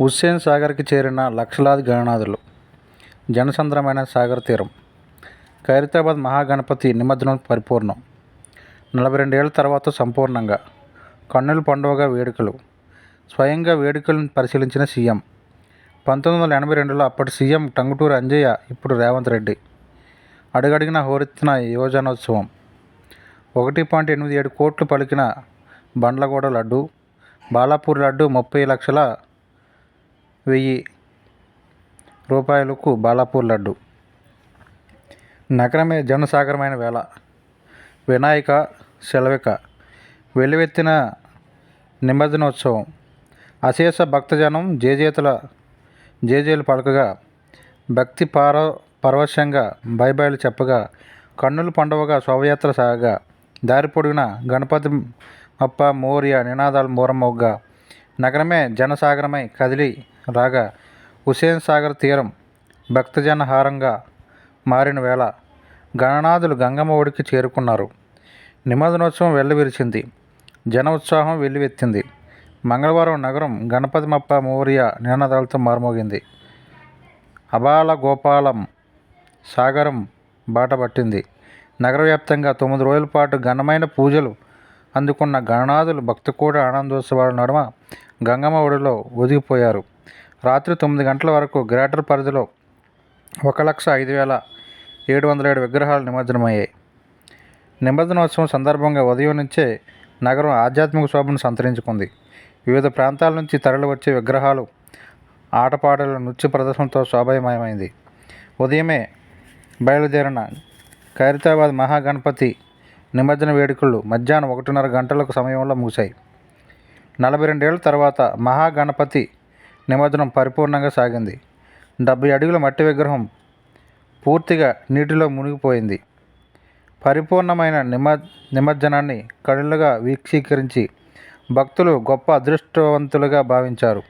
హుస్సేన్ సాగర్కి చేరిన లక్షలాది గణనాథులు. జనసంద్రమైన సాగర్ తీరం. ఖైరతాబాద్ మహాగణపతి నిమజ్జనం పరిపూర్ణం. నలభై రెండేళ్ళ తర్వాత సంపూర్ణంగా. కన్నుల పండుగగా వేడుకలు. స్వయంగా వేడుకలను పరిశీలించిన సీఎం. పంతొమ్మిది వందల ఎనభై రెండులో అప్పటి సీఎం టంగుటూరు అంజయ్య ఇప్పుడు రేవంత్ రెడ్డి. అడుగడిగిన హోరెత్తిన యువజనోత్సవం. ఒకటి పాయింట్ ఎనిమిది ఏడు కోట్లు పలికిన బండ్లగూడ లడ్డు బాలాపూర్ లడ్డు ముప్పై లక్షల వెయ్యి రూపాయలకు బాలాపూర్ లడ్డు. నగరమే జనసాగరమైన వేళ. వినాయక సెలవిక. వెల్లువెత్తిన నిమజ్జనోత్సవం. అశేష భక్తజనం జేజేతుల జేజేలు పలకగా భక్తి పార పరవశంగా బైబైలు చెప్పగా కన్నుల పండువగా శోభయాత్ర సాగగా దారి పొడిగిన గణపతి అప్ప మోర్య నినాదాలు మూరమోగ్గా నగరమే జనసాగరమై కదిలి రాగా హుసేన్ సాగర్ తీరం భక్తజనహారంగా మారిన వేళ గణనాథులు గంగమ్మ ఒడికి చేరుకున్నారు. నిమజ్జనోత్సవం వెల్లివిరిచింది. జన ఉత్సాహం వెల్లువెత్తింది. మంగళవారం నగరం గణపతిమప్ప మౌర్య నినాదాలతో మారుమోగింది. అబాల గోపాలం సాగరం బాట పట్టింది. తొమ్మిది రోజుల పాటు ఘనమైన పూజలు అందుకున్న గణనాథులు భక్తకోట ఆనందోత్సవాల నడుమ గంగమ్మ ఒడిలో ఒదిగిపోయారు. రాత్రి తొమ్మిది గంటల వరకు గ్రేటర్ పరిధిలో ఒక లక్ష ఐదు వేల ఏడు వందల ఏడు విగ్రహాలు నిమజ్జనమయ్యాయి. నిమజ్జనోత్సవం సందర్భంగా ఉదయం నుంచే నగరం ఆధ్యాత్మిక శోభను సంతరించుకుంది. వివిధ ప్రాంతాల నుంచి తరలి వచ్చే విగ్రహాలు ఆటపాటల నృత్య ప్రదర్శనతో శోభాయమయమైంది ఉదయమే బయలుదేరిన ఖైరతాబాద్ మహాగణపతి నిమజ్జన వేడుకలు మధ్యాహ్నం ఒకటిన్నర గంటలకు సమయంలో ముగిశాయి. నలభై రెండేళ్ళ తర్వాత మహాగణపతి నిమజ్జనం పరిపూర్ణంగా సాగింది. డెబ్బై అడుగుల మట్టి విగ్రహం పూర్తిగా నీటిలో మునిగిపోయింది. పరిపూర్ణమైన నిమ నిమజ్జనాన్ని కళ్ళుగా వీక్షీకరించి భక్తులు గొప్ప అదృష్టవంతులుగా భావించారు.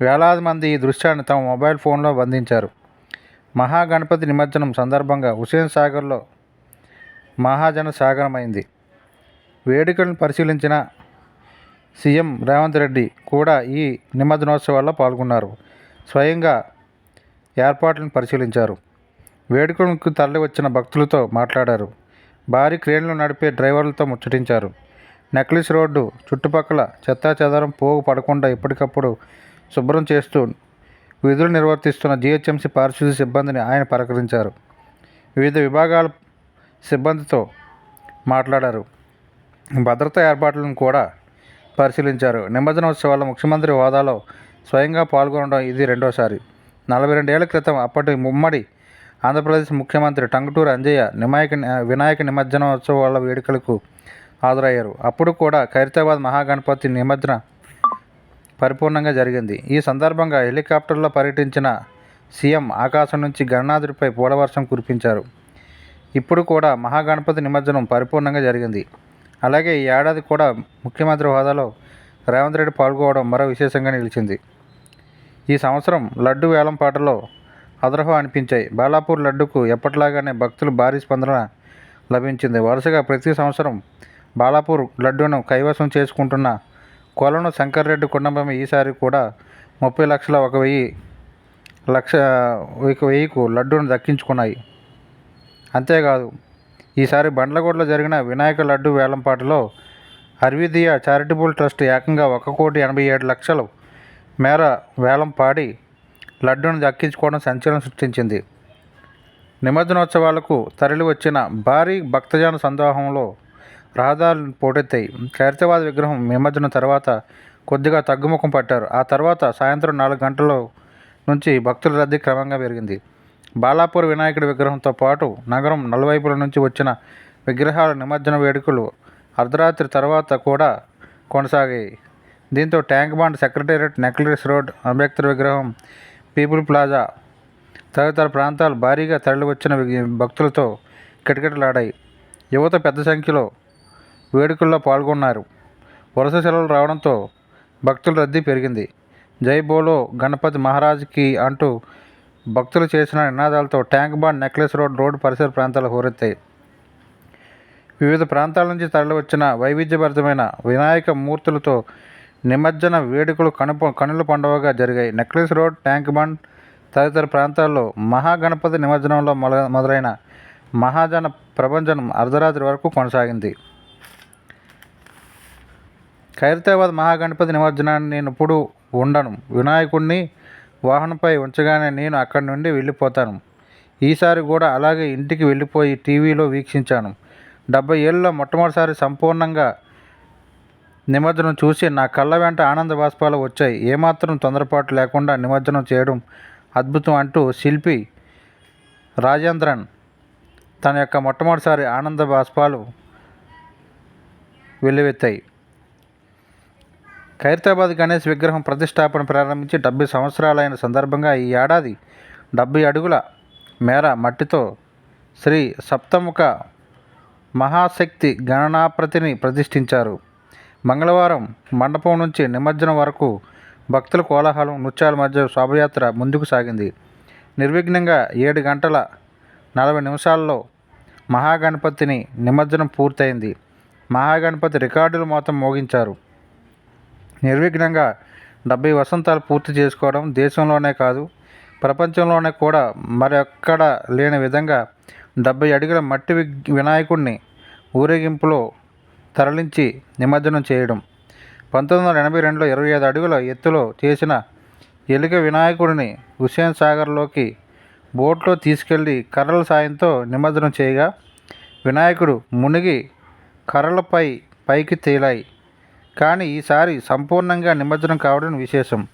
వేలాది మంది ఈ దృశ్యాన్ని తమ మొబైల్ ఫోన్లో బంధించారు. మహాగణపతి నిమజ్జనం సందర్భంగా హుసేన్ సాగర్లో మహాజన సాగరమైంది. వేడుకలను పరిశీలించిన సీఎం రేవంత్ రెడ్డి కూడా ఈ నిమజ్జనోత్సవాల్లో పాల్గొన్నారు. స్వయంగా ఏర్పాట్లను పరిశీలించారు. వేడుకలకు తరలి వచ్చిన భక్తులతో మాట్లాడారు. భారీ క్రేన్లు నడిపే డ్రైవర్లతో ముచ్చటించారు. నెక్లెస్ రోడ్డు చుట్టుపక్కల చెత్తా చెదారం పోగు పడకుండా ఎప్పటికప్పుడు శుభ్రం చేస్తూ విధులు నిర్వర్తిస్తున్న జీహెచ్ఎంసీ పారిశుద్ధ్య సిబ్బందిని ఆయన పలకరించారు వివిధ విభాగాల సిబ్బందితో మాట్లాడారు. భద్రతా ఏర్పాట్లను కూడా పరిశీలించారు. నిమజ్జనోత్సవాల్లో ముఖ్యమంత్రి హోదాలో స్వయంగా పాల్గొనడం ఇది రెండోసారి. నలభై రెండేళ్ళ క్రితం అప్పటి ముమ్మడి ఆంధ్రప్రదేశ్ ముఖ్యమంత్రి టంగుటూరు అంజయ్య నిమాయక వినాయక నిమజ్జనోత్సవాల వేడుకలకు హాజరయ్యారు. అప్పుడు కూడా ఖైరతాబాద్ మహాగణపతి నిమజ్జన పరిపూర్ణంగా జరిగింది. ఈ సందర్భంగా హెలికాప్టర్లో పర్యటించిన సీఎం ఆకాశం నుంచి గణనాథుడిపై పూలవర్షం కురిపించారు. ఇప్పుడు కూడా మహాగణపతి నిమజ్జనం పరిపూర్ణంగా జరిగింది. అలాగే ఈ ఏడాది కూడా ముఖ్యమంత్రి హోదాలో రేవంత్ రెడ్డి పాల్గొవడం మరో విశేషంగా నిలిచింది. ఈ సంవత్సరం లడ్డు వేలంపాటలో అదరహో అనిపించాయి. బాలాపూర్ లడ్డుకు ఎప్పటిలాగానే భక్తులు భారీ స్పందన లభించింది. వరుసగా ప్రతి సంవత్సరం బాలాపూర్ లడ్డూను కైవసం చేసుకుంటున్న కొలను శంకర్రెడ్డి కుటుంబం ఈసారి కూడా ముప్పై లక్షల ఒక వెయ్యి లక్ష ఒక వెయ్యికు లడ్డూను దక్కించుకున్నాయి. అంతేకాదు ఈసారి బండ్లగూడలో జరిగిన వినాయక లడ్డు వేలంపాటలో అర్విదియా చారిటబుల్ ట్రస్ట్ ఏకంగా ఒక కోటి ఎనభై ఏడు లక్షలు మేర వేలం పాడి లడ్డూను దక్కించుకోవడం సంచలనం సృష్టించింది. నిమజ్జనోత్సవాలకు తరలి వచ్చిన భారీ భక్తజన సందోహంలో రహదారులు పోటెత్తాయి. ఖైరతాబాద్ విగ్రహం నిమజ్జనం తర్వాత కొద్దిగా తగ్గుముఖం పట్టారు. ఆ తర్వాత సాయంత్రం నాలుగు గంటల నుంచి భక్తుల రద్దీ క్రమంగా పెరిగింది. బాలాపూర్ వినాయకుడి విగ్రహంతో పాటు నగరం నలువైపుల నుంచి వచ్చిన విగ్రహాల నిమజ్జన వేడుకలు అర్ధరాత్రి తర్వాత కూడా కొనసాగాయి. దీంతో Tank Bund Secretariat Necklace Road Ambedkar విగ్రహం పీపుల్ ప్లాజా తదితర ప్రాంతాలు భారీగా తరలివచ్చిన భక్తులతో కిటకిటలాడాయి. యువత పెద్ద సంఖ్యలో వేడుకల్లో పాల్గొన్నారు. వరుస సెలవులు రావడంతో భక్తుల రద్దీ పెరిగింది. జై బోలో గణపతి మహారాజ్కి అంటూ భక్తులు చేసిన నినాదాలతో Tank Bund Necklace Road road పరిసర ప్రాంతాలు హోరెత్తాయి. వివిధ ప్రాంతాల నుంచి తరలివచ్చిన వైవిధ్యభరితమైన వినాయక మూర్తులతో నిమజ్జన వేడుకలు కనుప కనుల పండుగగా జరిగాయి. నెక్లెస్ రోడ్ ట్యాంక్ బండ్ తదితర ప్రాంతాల్లో మహాగణపతి నిమజ్జనంలో మొదలైన మహాజన ప్రభంజనం అర్ధరాత్రి వరకు కొనసాగింది. ఖైరతాబాద్ మహాగణపతి నిమజ్జనాన్ని నేను ఇప్పుడు ఉండను. వినాయకుడిని వాహనంపై ఉంచగానే నేను అక్కడి నుండి వెళ్ళిపోతాను. ఈసారి కూడా అలాగే ఇంటికి వెళ్ళిపోయి టీవీలో వీక్షించాను. డెబ్బై ఏళ్ళలో మొట్టమొదటిసారి సంపూర్ణంగా నిమజ్జనం చూసి నా కళ్ళ వెంట ఆనంద బాష్పాలు వచ్చాయి. ఏమాత్రం తొందరపాటు లేకుండా నిమజ్జనం చేయడం అద్భుతం అంటూ శిల్పి రాజేంద్రన్ తన యొక్క మొట్టమొదటిసారి ఆనంద బాష్పాలు వెల్లువెత్తాయి. ఖైరతాబాద్ గణేష్ విగ్రహం ప్రతిష్టాపన ప్రారంభించి డెబ్బై సంవత్సరాలైన సందర్భంగా ఈ ఏడాది డెబ్బై అడుగుల మేర మట్టితో శ్రీ సప్తముఖ మహాశక్తి గణనాప్రతిని ప్రతిష్ఠించారు. మంగళవారం మండపం నుంచి నిమజ్జనం వరకు భక్తుల కోలాహలం నృత్యాల మధ్య శోభయాత్ర ముందుకు సాగింది. నిర్విఘ్నంగా ఏడు గంటల నలభై నిమిషాల్లో మహాగణపతిని నిమజ్జనం పూర్తయింది. మహాగణపతి రికార్డులు మొత్తం మోగించారు. నిర్విఘ్నంగా డెబ్బై వసంతాలు పూర్తి చేసుకోవడం దేశంలోనే కాదు ప్రపంచంలోనే కూడా మరెక్కడ లేని విధంగా డెబ్బై అడుగుల మట్టి వినాయకుడిని ఊరేగింపులో తరలించి నిమజ్జనం చేయడం. పంతొమ్మిది వందల ఎనభై రెండులో ఇరవై ఐదు అడుగుల ఎత్తులో చేసిన ఎలుక వినాయకుడిని హుస్సేన్ సాగర్లోకి బోట్లో తీసుకెళ్ళి కర్రల సాయంతో నిమజ్జనం చేయగా వినాయకుడు మునిగి కర్రలపై పైకి తేలాయి. కానీ ఈసారి సంపూర్ణంగా నిమజ్జనం కావడం విశేషం.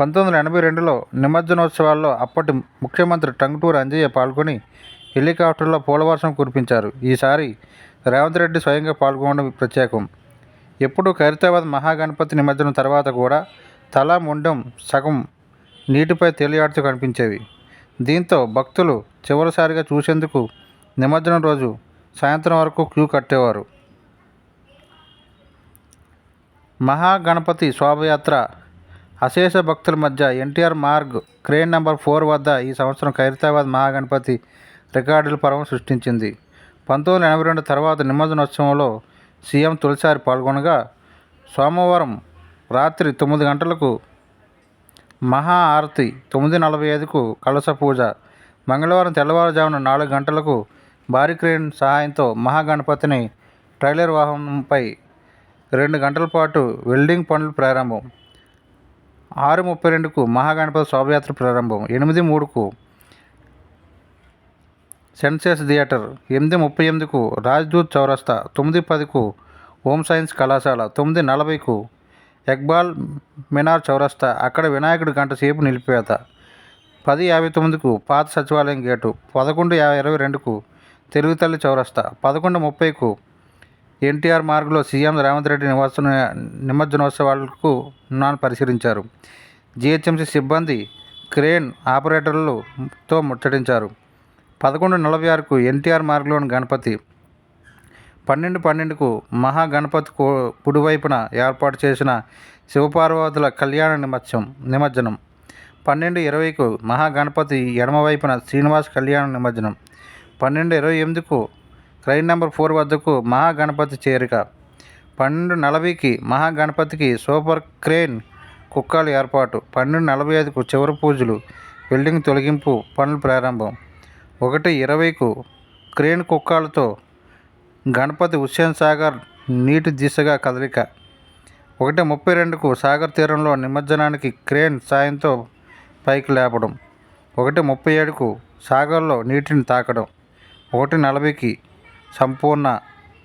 పంతొమ్మిది వందల ఎనభై రెండులో నిమజ్జనోత్సవాల్లో అప్పటి ముఖ్యమంత్రి టంగుటూరు అంజయ్య పాల్గొని హెలికాప్టర్లో పూలవర్షం కురిపించారు. ఈసారి రేవంత్ రెడ్డి స్వయంగా పాల్గొనడం ప్రత్యేకం. ఎప్పుడూ ఖైరతాబాద్ మహాగణపతి నిమజ్జనం తర్వాత కూడా తల ముండం సగం నీటిపై తేలియాడుతూ కనిపించేవి. దీంతో భక్తులు చివరిసారిగా చూసేందుకు నిమజ్జనం రోజు సాయంత్రం వరకు క్యూ కట్టేవారు. మహాగణపతి శోభయాత్ర. అశేష భక్తుల మధ్య NTR Marg crane number four వద్ద ఈ సంవత్సరం ఖైరతాబాద్ మహాగణపతి రికార్డుల పర్వం సృష్టించింది. పంతొమ్మిది ఎనభై రెండు తర్వాత నిమజ్జనోత్సవంలో సీఎం తొలిసారి పాల్గొనగా సోమవారం రాత్రి తొమ్మిది గంటలకు మహా ఆరతి తొమ్మిది నలభై ఐదుకు కలస పూజ మంగళవారం తెల్లవారుజామున నాలుగు గంటలకు భారీ క్రేన్ సహాయంతో మహాగణపతిని ట్రైలర్ వాహనంపై రెండు గంటల పాటు వెల్డింగ్ పనులు ప్రారంభం. ఆరు ముప్పై రెండుకు మహాగణపతి శోభయాత్ర ప్రారంభం. ఎనిమిది మూడుకు సెన్సెస్ థియేటర్. ఎనిమిది ముప్పై ఎనిమిదికు రాజ్దూత్ చౌరస్తా. తొమ్మిది పదికు హోమ్ సైన్స్ కళాశాల. తొమ్మిది నలభైకు ఎక్బాల్ మినార్ చౌరస్తా. అక్కడ వినాయకుడి గంట సేపు నిలిపేత పది యాభై తొమ్మిదికు పాత సచివాలయం గేటు. పదకొండు యాభై ఇరవై రెండుకు తెలుగుతల్లి చౌరస్తా. పదకొండు ముప్పైకు ఎన్టీఆర్ మార్గులో సీఎం రేవంత్ రెడ్డి నివాస నిమజ్జనోత్సవాలకు నాన్ పరిశీలించారు. జిహెచ్ఎంసీ సిబ్బంది క్రేన్ ఆపరేటర్లతో ముచ్చటించారు. పదకొండు నలభై ఆరుకు ఎన్టీఆర్ మార్గంలోని గణపతి పన్నెండు పన్నెండుకు మహాగణపతి కుడివైపున ఏర్పాటు చేసిన శివపార్వతుల కళ్యాణ నిమజ్జనం నిమజ్జనం పన్నెండు ఇరవైకు మహాగణపతి ఎడమవైపున శ్రీనివాస్ కళ్యాణ నిమజ్జనం పన్నెండు ఇరవై ఎనిమిదికు ట్రైన్ నెంబర్ ఫోర్ వద్దకు మహాగణపతి చేరిక. పన్నెండు నలభైకి మహాగణపతికి సూపర్ క్రేన్ కుక్కలు ఏర్పాటు. పన్నెండు నలభై ఐదుకు చివరి పూజలు బిల్డింగ్ తొలగింపు పనులు ప్రారంభం. ఒకటి ఇరవైకు క్రేన్ కుక్కలతో గణపతి హుస్సేన్ సాగర్ నీటి దిశగా కదలిక. ఒకటి ముప్పై రెండుకు సాగర్ తీరంలో నిమజ్జనానికి క్రేన్ సాయంతో పైకి లేపడం. ఒకటి ముప్పై ఏడుకు సాగర్లో నీటిని తాకడం. ఒకటి నలభైకి సంపూర్ణ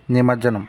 నిమజ్జనం.